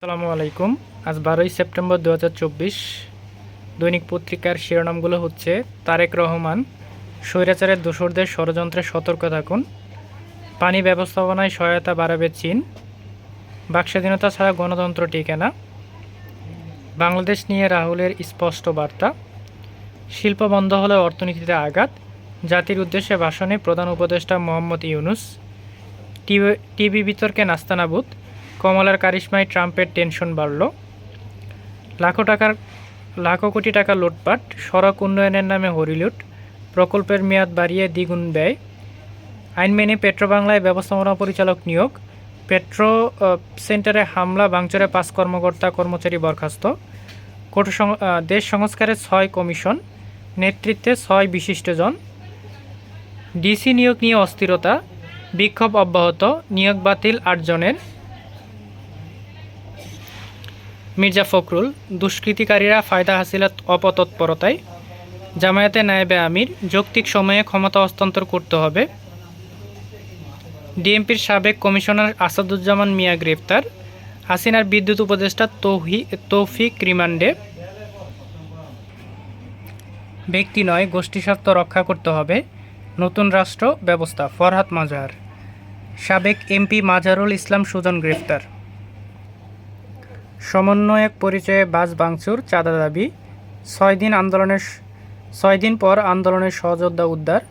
আসসালামু আলাইকুম। আজ বারোই সেপ্টেম্বর দু হাজার চব্বিশ। দৈনিক পত্রিকার শিরোনামগুলো হচ্ছে, তারেক রহমান, স্বৈরাচারের দোসরদের ষড়যন্ত্রে সতর্ক থাকুন, পানি ব্যবস্থাপনায় সহায়তা বাড়াবে চীন, বাকস্বাধীনতা ছাড়া গণতন্ত্র টিকে না। বাংলাদেশ নিয়ে রাহুলের স্পষ্ট বার্তা, শিল্প বন্ধ হলে অর্থনীতিতে আঘাত, জাতির উদ্দেশ্যে ভাষণে প্রধান উপদেষ্টা মোহাম্মদ ইউনুস, টিভি টিভি বিতর্কে নাস্তানাবুদ কমলার কারিশমায় ট্রাম্পের টেনশন বাড়ল। লাখো টাকার, লাখো কোটি টাকা লুটপাট, সড়ক উন্নয়নের নামে হরিলুট, প্রকল্পের মেয়াদ বাড়িয়ে দ্বিগুণ ব্যয়, আইন মেনে পেট্রো বাংলায় ব্যবস্থাপনা পরিচালক নিয়োগ, পেট্রো সেন্টারে হামলা, ভাঙচুরে পাঁচ কর্মকর্তা, কর্মচারী বরখাস্ত সং- দেশ সংস্কারে ছয় কমিশন, নেতৃত্বে ছয় বিশিষ্টজন, ডিসি নিয়োগ নিয়ে অস্থিরতা, বিক্ষোভ অব্যাহত, নিয়োগ বাতিল আটজনের মির্জা ফখরুল, দুষ্কৃতিকারীরা ফায়দা হাসিলাত অপতৎপরতায়। জামায়াতে নায়েবে আমির, যৌক্তিক সময়ে ক্ষমতা হস্তান্তর করতে হবে। ডিএমপির সাবেক কমিশনার আসাদুজ্জামান মিয়া গ্রেপ্তার হাসিনার বিদ্যুৎ উপদেষ্টা তৌহি, তৌফিক রিমান্ডে। ব্যক্তি নয়, গোষ্ঠী স্বার্থ রক্ষা করতে হবে। নতুন রাষ্ট্র ব্যবস্থা, ফরহাদ মাজার। সাবেক এমপি মাজারুল ইসলাম সুজন গ্রেফতার। সমন্বয়ক পরিচয়ে বাস ভাঙচুর, চাঁদা দাবি, ছয় দিন আন্দোলনের ছয় দিন পর আন্দোলনের সহযোদ্ধা উদ্ধার,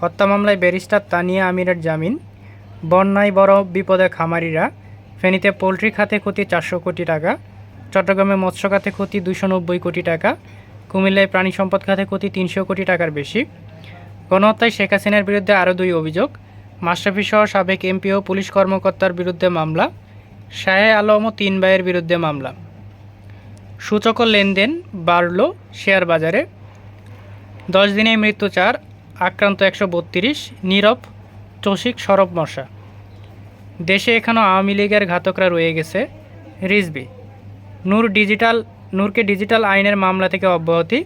হত্যা মামলায় ব্যারিস্টার তানিয়া আমিরের জামিন, বন্যায় বড় বিপদে খামারিরা, ফেনীতে পোলট্রি খাতে ক্ষতি চারশো কোটি টাকা, চট্টগ্রামে মৎস্য খাতে ক্ষতি দুশো নব্বই কোটি টাকা, কুমিল্লায় প্রাণী সম্পদ খাতে ক্ষতি তিনশো কোটি টাকার বেশি। গণহত্যায় শেখ হাসিনার বিরুদ্ধে আরও দুই অভিযোগ মাশরাফি সহ সাবেক এমপি ও পুলিশ কর্মকর্তার বিরুদ্ধে মামলা শাহে আলম ও তিন ভাইয়ের বিরুদ্ধে মামলা। সূচক লেনদেন বাড়ল শেয়ার বাজারে। দশ দিনে মৃত্যু চার, আক্রান্ত একশো বত্রিশ, নীরব, চসিক সরব মশা। দেশে এখনও আওয়ামী লীগের ঘাতকরা রয়ে গেছে রিজবি। নূর ডিজিটাল, নূরকে ডিজিটাল আইনের মামলা থেকে অব্যাহতি।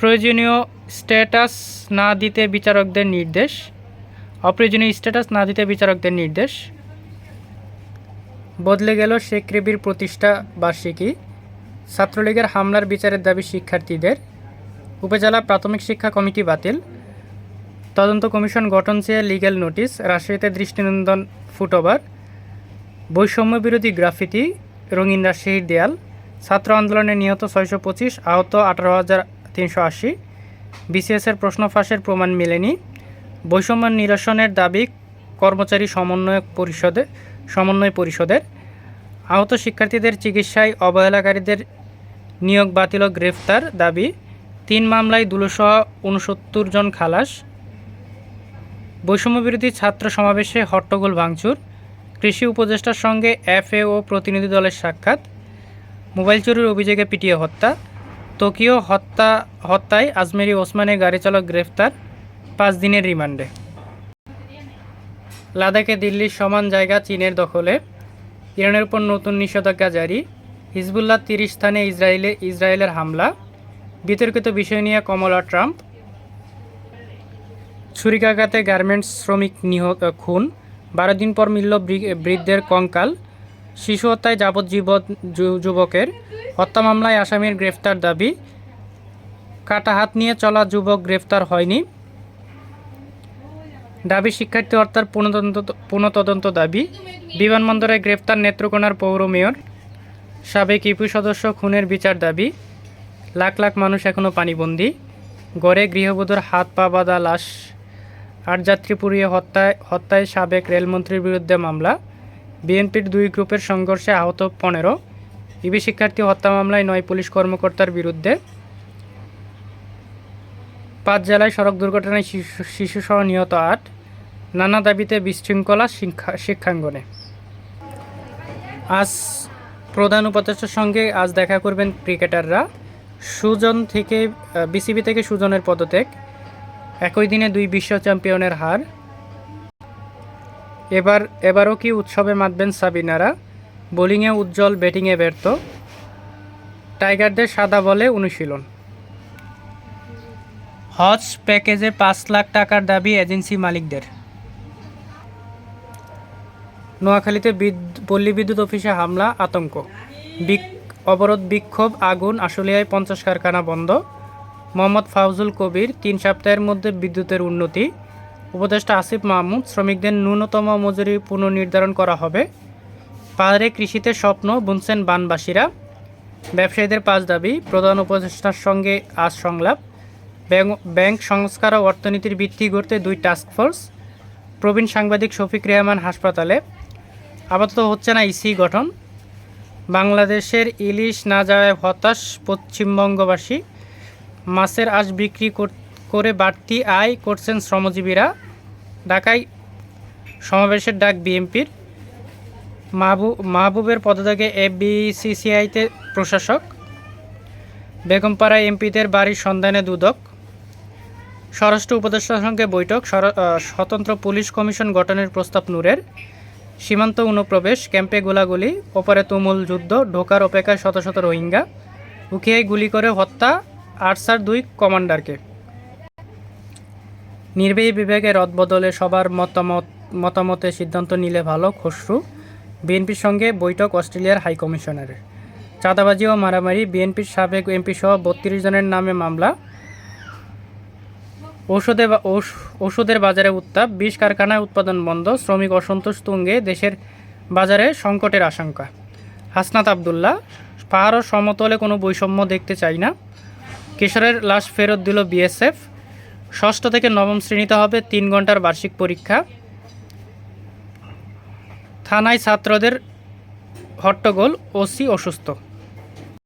প্রয়োজনীয় স্ট্যাটাস না দিতে বিচারকদের নির্দেশ। অপ্রয়োজনীয় স্ট্যাটাস না দিতে বিচারকদের নির্দেশ। বদলে গেল শেখ রেবির প্রতিষ্ঠা বার্ষিকী। ছাত্রলীগের হামলার বিচারের দাবি শিক্ষার্থীদের। উপজেলা প্রাথমিক শিক্ষা কমিটি বাতিল। তদন্ত কমিশন গঠন চেয়ে লিগ্যাল নোটিশ, রাজশাহীতে দৃষ্টিনন্দন ফুটওভার, বৈষম্য বিরোধী গ্রাফিতি, রঙিন রাজশাহীর দেয়াল, ছাত্র আন্দোলনে নিহত ছয়শো পঁচিশ, আহত আঠারো হাজার তিনশো আশি। বিসিএসের প্রশ্ন ফাঁসের প্রমাণ মেলেনি। বৈষম্য নিরসনের দাবি কর্মচারী সমন্বয়ক পরিষদে সমন্বয় পরিষদের। আহত শিক্ষার্থীদের চিকিৎসায় অবহেলাকারীদের নিয়োগ বাতিল গ্রেফতার দাবি। তিন মামলায় দুলোসহ উনসত্তর জন খালাস। বৈষম্যবিরোধী ছাত্র সমাবেশে হট্টগোল ভাঙচুর। কৃষি উপদেষ্টার সঙ্গে এফএও প্রতিনিধি দলের সাক্ষাৎ। মোবাইল চুরির অভিযোগে পিটিয়ে হত্যা। টোকিও হত্যা হত্যায় আজমেরি ওসমানের গাড়ি চালক গ্রেফতার। পাঁচ দিনের রিমান্ডে। লাদাখে দিল্লির সমান জায়গা চীনের দখলে। ইরানের উপর নতুন নিষেধাজ্ঞা জারি। হিজবুল্লাহ তিরিশ স্থানে ইসরায়েলে ইসরায়েলের হামলা। বিতর্কিত বিষয় নিয়ে কমলা ট্রাম্প। ছুরিকাঘাতে গার্মেন্টস শ্রমিক নিহত খুন। বারো দিন পর মিলল বৃদ্ধের কঙ্কাল। শিশু হত্যায় যাবজ্জীবন যু- যুবকের। হত্যা মামলায় আসামির গ্রেফতার দাবি। কাটা হাত নিয়ে চলা যুবক গ্রেফতার হয়নি। দাবি, শিক্ষার্থী হত্যার পুনঃতদন্ত দাবি। বিমানবন্দরে গ্রেপ্তার নেত্রকোনার পৌর মেয়র, সাবেক ইপি সদস্য খুনের বিচার দাবি। লাখ লাখ মানুষ এখনও পানিবন্দী। গড়ে গৃহবধূর হাত পা বাঁধা লাশ। আট যাত্রী পুড়িয়ে হত্যায় হত্যায় সাবেক রেলমন্ত্রীর বিরুদ্ধে মামলা। বিএনপির দুই গ্রুপের সংঘর্ষে আহত পনেরো। ইবি শিক্ষার্থী হত্যা মামলায় নয় পুলিশ কর্মকর্তার বিরুদ্ধে পাঁচ জেলায় সড়ক দুর্ঘটনায় শিশু, শিশুসহ নিহত আট। নানা দাবিতে বিশৃঙ্খলা শিক্ষা, শিক্ষাঙ্গনে। আজ প্রধান উপদেষ্টার সঙ্গে আজ দেখা করবেন ক্রিকেটাররা। সুজন থেকে বিসিবি থেকে সুজনের পদত্যাগ। একই দিনে দুই বিশ্ব চ্যাম্পিয়নের হার। এবার, এবারও কি উৎসবে মাতবেন সাবিনারা? বোলিংয়ে উজ্জ্বল, ব্যাটিংয়ে ব্যর্থ। টাইগারদের সাদা বলে অনুশীলন। হজ প্যাকেজে পাঁচ লাখ টাকার দাবি এজেন্সি মালিকদের। নোয়াখালীতে পল্লী বিদ্যুৎ অফিসে হামলা, আতঙ্ক। অবরোধ, বিক্ষোভ, আগুন, আশুলিয়ায় পঞ্চাশ কারখানা বন্ধ। মোহাম্মদ ফাউজুল কবির, তিন সপ্তাহের মধ্যে বিদ্যুতের উন্নতি। উপদেষ্টা আসিফ মাহমুদ, শ্রমিকদের ন্যূনতম মজুরি পুনর্নির্ধারণ করা হবে। পাহাড়ে কৃষিতে স্বপ্ন বুনছেন বানবাসীরা। ব্যবসায়ীদের পাঁচ দাবি, প্রধান উপদেষ্টার সঙ্গে আজ সংলাপ। ব্যাংক সংস্কার ও অর্থনীতির ভিত্তি গড়তে দুই টাস্ক ফোর্স প্রবীণ সাংবাদিক শফিক রেহমান হাসপাতালে। আপাতত হচ্ছে না ইসি গঠন। বাংলাদেশের ইলিশ না যাওয়ায় হতাশ পশ্চিমবঙ্গবাসী। মাছের আঁশ বিক্রি করে বাড়তি আয় করছেন শ্রমজীবীরা। ঢাকায় সমাবেশের ডাক বিএনপির। মাহবুব মাহবুবের পদত্যাগে এফবিসিসিআইতে প্রশাসক। বেগমপাড়া এমপিদের বাড়ির সন্ধানে দুদক। স্বরাষ্ট্র উপদেষ্টার সঙ্গে বৈঠক স্বতন্ত্র পুলিশ কমিশন গঠনের প্রস্তাব নূরের। সীমান্ত অনুপ্রবেশ, ক্যাম্পে গোলাগুলি, ওপরে তুমুল যুদ্ধ, ঢোকার অপেক্ষায় শত শত রোহিঙ্গা উখিয়ায় গুলি করে হত্যা আটসার দুই কমান্ডারকে। নির্বাহী বিভাগে রদবদলে সবার মতামত, মতামতে সিদ্ধান্ত নিলে ভালো, খসরু। বিএনপির সঙ্গে বৈঠক অস্ট্রেলিয়ার হাইকমিশনারের চাঁদাবাজি ও মারামারি, বিএনপির সাবেক এমপি সহ বত্রিশ জনের নামে মামলা। ঔষধে বা- ওষুধের বাজারে উত্তাপ, বিষ কারখানায় উৎপাদন বন্ধ, শ্রমিক অসন্তোষ তুঙ্গে, দেশের বাজারে সংকটের আশঙ্কা। হাসনাত আবদুল্লাহ, পাহাড় সমতলে কোনো বৈষম্য দেখতে চাই না। কিশোরের লাশ ফেরত দিল বিএসএফ। ষষ্ঠ থেকে নবম শ্রেণীতে হবে তিন ঘণ্টার বার্ষিক পরীক্ষা। থানায় ছাত্রদের হট্টগোল, ওসি অসুস্থ।